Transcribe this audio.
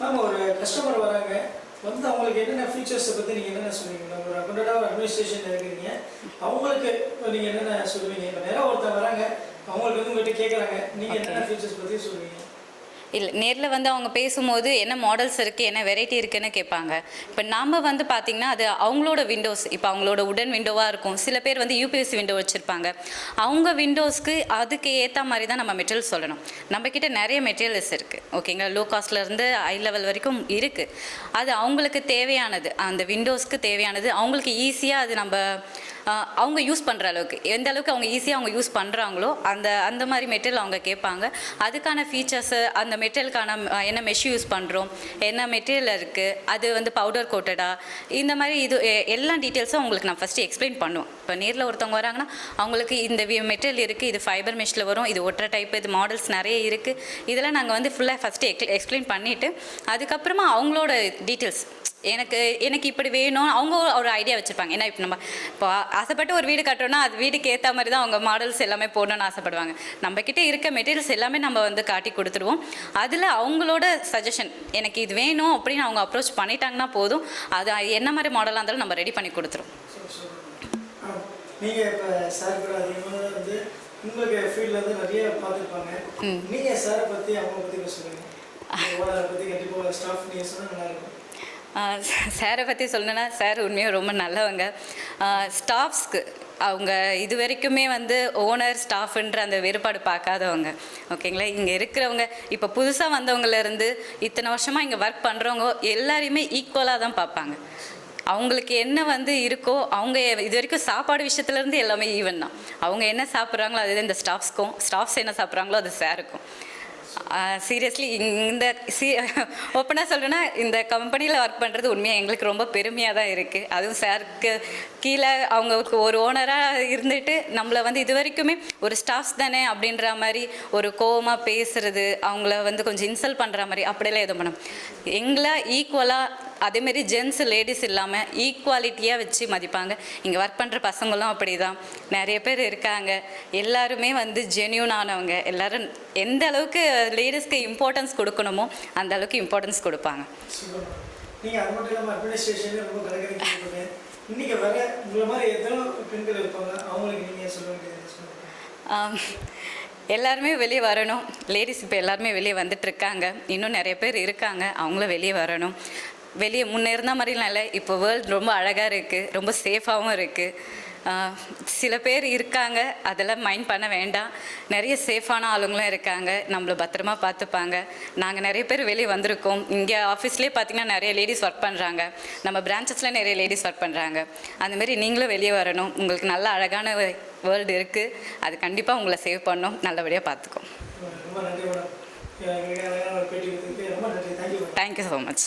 Ma'am ஒரு customer வராங்க. வந்து அவங்களுக்கு என்னென்ன ஃபீச்சர்ஸை பற்றி நீங்கள் என்னென்ன சொல்லுவீங்க மேம் ஒரு அக்கௌண்டடாக ஒரு அட்மினிஸ்ட்ரேஷன் இருக்கிறீங்க. அவங்களுக்கு நீங்கள் என்னென்ன சொல்லுவீங்க? இப்போ நேரம் ஒருத்தர் வராங்க. அவங்களுக்கு வந்து உங்கள்கிட்ட கேட்குறாங்க நீங்கள் என்னென்ன ஃபீச்சர்ஸ் பற்றி சொல்லுவீங்க? இல்லை நேரில் வந்து அவங்க பேசும்போது என்ன மாடல்ஸ் இருக்குது என்ன வெரைட்டி இருக்குன்னு கேட்பாங்க. இப்போ நாம் வந்து பார்த்திங்கன்னா அது அவங்களோட விண்டோஸ் இப்போ அவங்களோட உடன் விண்டோவாக இருக்கும். சில பேர் வந்து யூபிஎஸ்சி விண்டோ வச்சுருப்பாங்க. அவங்க விண்டோஸ்க்கு அதுக்கு ஏற்ற மாதிரி தான் நம்ம மெட்டீரியல் சொல்லணும். நம்மக்கிட்ட நிறைய மெட்டீரியல்ஸ் இருக்குது ஓகேங்களா லோ காஸ்ட்லேருந்து ஹை லெவல் வரைக்கும் இருக்குது அது அவங்களுக்கு தேவையானது. அந்த விண்டோஸ்க்கு தேவையானது. அவங்களுக்கு ஈஸியாக அது நம்ம அவங்க யூஸ் பண்ணுற அளவுக்கு. எந்த அளவுக்கு அவங்க ஈஸியாக அவங்க யூஸ் பண்ணுறாங்களோ அந்த அந்த மாதிரி மெட்டீரியல் அவங்க கேட்பாங்க. அதுக்கான ஃபீச்சர்ஸு அந்த மெட்டீரியலுக்கான என்ன மெஷ் யூஸ் பண்ணுறோம் என்ன மெட்டீரியல் இருக்குது அது வந்து பவுடர் கோட்டடா இந்த மாதிரி இது எ- எல்லா டீட்டெயில்ஸும் அவங்களுக்கு நான் ஃபஸ்ட்டு எக்ஸ்பிளைன் பண்ணுவோம் இப்போ நேரில் ஒருத்தவங்க வராங்கன்னா அவங்களுக்கு இந்த மெட்டீரியல் இருக்குது இது ஃபைபர் மெஷில் வரும் இது ஒற்றை டைப் இது மாடல்ஸ் நிறைய இருக்குது இதெல்லாம் நாங்கள் வந்து ஃபுல்லாக ஃபஸ்ட்டு எக்ஸ்பிளைன் பண்ணிவிட்டு அதுக்கப்புறமா அவங்களோட டீட்டெயில்ஸ் எனக்கு எனக்கு இப்படி வேணும் அவங்க ஒரு ஐடியா வச்சுருப்பாங்க ஏன்னா இப்போ நம்ம இப்போ ஆசைப்பட்டு ஒரு வீடு கட்டுறோம்னா அது வீட்டுக்கு ஏற்ற மாதிரி தான் அவங்க மாடல்ஸ் எல்லாமே போடணும்னு ஆசைப்படுவாங்க. நம்மக்கிட்ட இருக்க மெட்டீரியல்ஸ் எல்லாமே நம்ம வந்து காட்டி கொடுத்துருவோம் அதில் அவங்களோட சஜஷன் எனக்கு இது வேணும் அப்படின்னு அவங்க அப்ரோச் பண்ணிட்டாங்கன்னா போதும். அது என்ன மாதிரி மாடலாக இருந்தாலும் நம்ம ரெடி பண்ணி கொடுத்துருவோம். நீங்கள் இப்போ சார் வந்து உங்களுக்கு ஃபீல்டில் வந்து நிறைய பார்த்துருப்பாங்க. நீங்கள் சாரை பற்றி அவங்க பற்றி சொல்லுங்கள் பற்றி கண்டிப்பாக ஸ்டாஃப் நீங்கள் சொன்னால் நல்லாயிருக்கும் சாரை பற்றி சொல்லணுன்னா சார் உண்மையாக ரொம்ப நல்லவங்க. ஸ்டாஃப்ஸ்க்கு அவங்க இது வரைக்குமே வந்து ஓனர் ஸ்டாஃப்ன்ற அந்த வேறுபாடு பார்க்காதவங்க. ஓகேங்களா? இங்கே இருக்கிறவங்க இப்போ புதுசாக வந்தவங்கலேருந்து இத்தனை வருஷமாக இங்கே ஒர்க் பண்ணுறவங்க எல்லாரையுமே ஈக்குவலாக தான் பார்ப்பாங்க. அவங்களுக்கு என்ன வந்து இருக்கோ அவங்க இது வரைக்கும் சாப்பாடு விஷயத்துலேருந்து எல்லாமே ஈவன் தான். அவங்க என்ன சாப்பிட்றாங்களோ அதுதான் இந்த ஸ்டாஃப்ஸ்க்கும் ஸ்டாஃப்ஸ் என்ன சாப்பிட்றாங்களோ அது சாருக்கும். சீரியஸ்லி இந்த சீ ஓப்பனாக சொல்லணும்னா இந்த கம்பெனியில் ஒர்க் பண்ணுறது உண்மையாக எங்களுக்கு ரொம்ப பெருமையாக தான் இருக்குது அதுவும் சாருக்கு கீழே அவங்களுக்கு ஒரு ஓனராக இருந்துட்டு நம்மளை வந்து இது வரைக்குமே ஒரு ஸ்டாஃப்ஸ் தானே அப்படின்ற மாதிரி ஒரு கோவமாக பேசுறது அவங்கள வந்து கொஞ்சம் இன்சல்ட் பண்ணுற மாதிரி அப்படியெல்லாம் எதுவும் பண்ணோம் எங்களை ஈக்குவலாக அதேமாரி ஜென்ஸ் லேடிஸ் இல்லாமல் ஈக்குவாலிட்டியாக வச்சு மதிப்பாங்க. இங்கே ஒர்க் பண்ணுற பசங்களும் அப்படி தான் நிறைய பேர் இருக்காங்க. எல்லாருமே வந்து ஜென்யூனானவங்க எல்லாரும் எந்த அளவுக்கு லேடிஸ்க்கு இம்பார்ட்டன்ஸ் கொடுக்கணுமோ அந்த அளவுக்கு இம்பார்ட்டன்ஸ் கொடுப்பாங்க. சூப்பர். நீங்கள் அது மட்டும் இல்லாமல் அட்மினிஸ்ட்ரேஷனே ரொம்ப கலக்கிறீங்க இன்றைக்கி வர உங்களை மாதிரி எத்தனை பெண்கள் இருப்பாங்க? அவங்களுக்கு நீங்கள் சொல்ல வேண்டியது சொல்லுங்கள் ஆம், எல்லாருமே வெளியே வரணும். லேடிஸ் இப்போ எல்லாருமே வெளியே வந்துட்டுருக்காங்க இன்னும் நிறைய பேர் இருக்காங்க. அவங்களும் வெளியே வரணும். வெளியே முன்னே இருந்த மாதிரிலாம் இல்லை. இப்போ வேர்ல்டு ரொம்ப அழகாக இருக்குது ரொம்ப சேஃபாகவும் இருக்குது சில பேர் இருக்காங்க. அதெல்லாம் மைண்ட் பண்ண வேண்டாம். நிறைய சேஃபான ஆளுங்களும் இருக்காங்க. நம்மளை பத்திரமா பார்த்துப்பாங்க. நாங்கள் நிறைய பேர் வெளியே வந்திருக்கோம். இங்கே ஆஃபீஸ்லேயே பார்த்தீங்கன்னா நிறைய லேடிஸ் ஒர்க் பண்ணுறாங்க நம்ம பிரான்ச்சஸில் நிறைய லேடிஸ் ஒர்க் பண்ணுறாங்க அந்தமாரி நீங்களும் வெளியே வரணும். உங்களுக்கு நல்ல அழகான வேர்ல்டு இருக்குது அது கண்டிப்பாக உங்களை சேவ் பண்ணும். நல்லபடியாக பார்த்துக்கும். Thank you so much